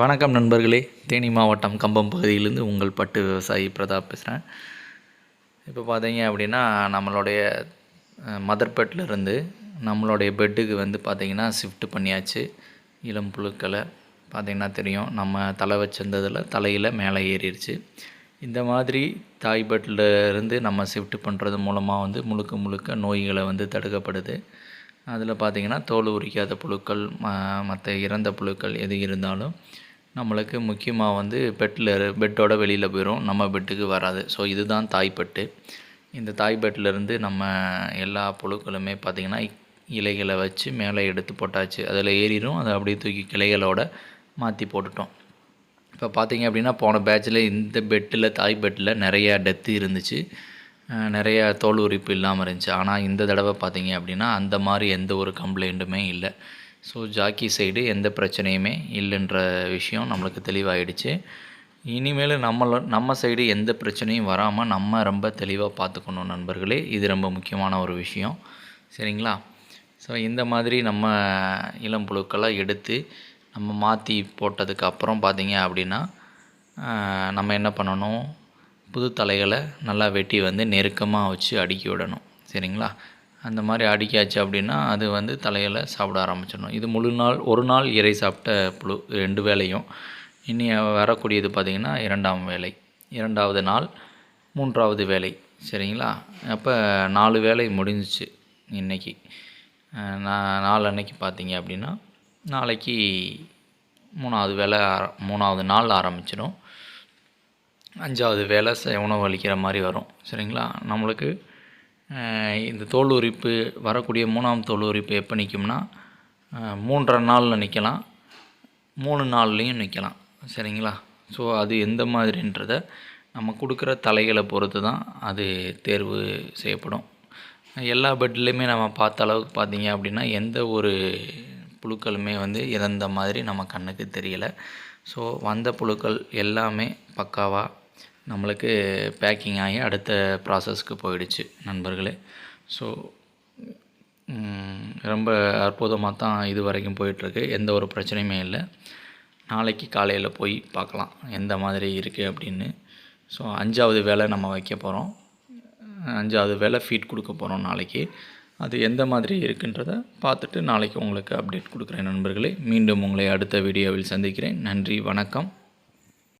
வணக்கம் நண்பர்களே. தேனி மாவட்டம் கம்பம் பகுதியிலேருந்து உங்கள் பட்டு விவசாயி பிரதாப் பேசுகிறேன் இப்போ பார்த்தீங்க அப்படின்னா நம்மளுடைய மதர் பெட்லேருந்து நம்மளுடைய பெட்டுக்கு வந்து பார்த்திங்கன்னா ஷிஃப்ட் பண்ணியாச்சு. இளம் புழுக்களை பார்த்திங்கன்னா தெரியும். நம்ம தலை வச்சிருந்ததில் தலையில் மேலே ஏறிடுச்சு இந்த மாதிரி தாய் பெட்டில் இருந்து நம்ம ஷிஃப்ட் பண்ணுறது மூலமாக வந்து முழுக்க முழுக்க நோய்களை வந்து தடுக்கப்படுது. அதில் பார்த்திங்கன்னா தோல் உரிக்காத புழுக்கள் ம மற்ற இறந்த புழுக்கள் எது இருந்தாலும் நம்மளுக்கு முக்கியமாக வந்து பெட்டில் பெட்டோட வெளியில் போயிடும் நம்ம பெட்டுக்கு வராது. ஸோ இதுதான் தாய்ப்பட்டு இந்த தாய்ப்பட்டிலேருந்து நம்ம எல்லா புழுக்களுமே பார்த்திங்கன்னா இலைகளை வச்சு மேலே எடுத்து போட்டாச்சு. அதில் ஏறிடும் அதை அப்படியே தூக்கி கிளைகளோட மாற்றி போட்டுட்டோம். இப்போ பார்த்திங்க அப்படின்னா போன பேட்சில் இந்த பெட்டில் தாய் பெட்டில் நிறையா டெத்து இருந்துச்சு. நிறைய தோல் உரிப்பு இல்லாமல் இருந்துச்சு. ஆனால் இந்த தடவை பார்த்தீங்க அப்படின்னா அந்த மாதிரி எந்த ஒரு கம்ப்ளைண்ட்டுமே இல்லை. ஸோ ஜாக்கி சைடு எந்த பிரச்சனையுமே இல்லைன்ற விஷயம் நம்மளுக்கு தெளிவாயிடுச்சு. இனிமேல் நம்மள நம்ம சைடு எந்த பிரச்சனையும் வராமல் நம்ம ரொம்ப தெளிவாக பார்த்துக்கணும் நண்பர்களே. இது ரொம்ப முக்கியமான ஒரு விஷயம். சரிங்களா? ஸோ இந்த மாதிரி நம்ம இளம் புழுக்களை எடுத்து நம்ம மாற்றி போட்டதுக்கு அப்புறம் பார்த்தீங்க அப்படின்னா நம்ம என்ன பண்ணணும்? புது தலைகளை நல்லா வெட்டி வந்து நெருக்கமாக வச்சு அடுக்கி விடணும். சரிங்களா? அந்த மாதிரி அடுக்கியாச்சு அப்படின்னா அது வந்து தலைகளை சாப்பிட ஆரம்பிச்சிடணும். இது முழு நாள் ஒரு நாள் இறை சாப்பிட்ட புழு ரெண்டு வேலையும் இனி வரக்கூடியது பார்த்திங்கன்னா இரண்டாம் வேலை இரண்டாவது நாள் மூன்றாவது வேலை சரிங்களா? அப்போ நாலு வேலை முடிஞ்சிச்சு இன்றைக்கி நான் நாலு அன்னைக்கு பார்த்தீங்க அப்படின்னா நாளைக்கு மூணாவது வேலை மூணாவது நாள் ஆரம்பிச்சிடும். அஞ்சாவது வேலை உணவு அளிக்கிற மாதிரி வரும். சரிங்களா? நம்மளுக்கு இந்த தோல் உரிப்பு வரக்கூடிய மூணாம் தோல் உரிப்பு எப்போ நிற்கும்னா மூன்றரை நாளில் நிற்கலாம் மூணு நாள்லேயும் நிற்கலாம் சரிங்களா? ஸோ அது எந்த மாதிரின்றத நம்ம கொடுக்குற தலைகளை பொறுத்து தான் அது தேர்வு செய்யப்படும். எல்லா பெட்லேயுமே நம்ம பார்த்த அளவுக்கு பார்த்தீங்க அப்படின்னா எந்த ஒரு புழுக்களுமே வந்து இறந்த மாதிரி நம்ம கண்ணுக்கு தெரியலை. ஸோ வந்த புழுக்கள் எல்லாமே பக்காவாக நம்மளுக்கு பேக்கிங் ஆகி அடுத்த ப்ராசஸ்க்கு போயிடுச்சு நண்பர்களே. ஸோ ரொம்ப அற்புதமாக தான் இது வரைக்கும் போயிட்டுருக்கு. எந்த ஒரு பிரச்சனையுமே இல்லை. நாளைக்கு காலையில் போய் பார்க்கலாம் எந்த மாதிரி இருக்குது அப்படின்னு. ஸோ அஞ்சாவது வேலை நம்ம வைக்க போகிறோம் அஞ்சாவது வேலை ஃபீட் கொடுக்க போகிறோம் நாளைக்கு. அது எந்த மாதிரி இருக்குன்றத பார்த்துட்டு நாளைக்கு உங்களுக்கு அப்டேட் கொடுக்குறேன் நண்பர்களே. மீண்டும் உங்களை அடுத்த வீடியோவில் சந்திக்கிறேன். நன்றி வணக்கம்.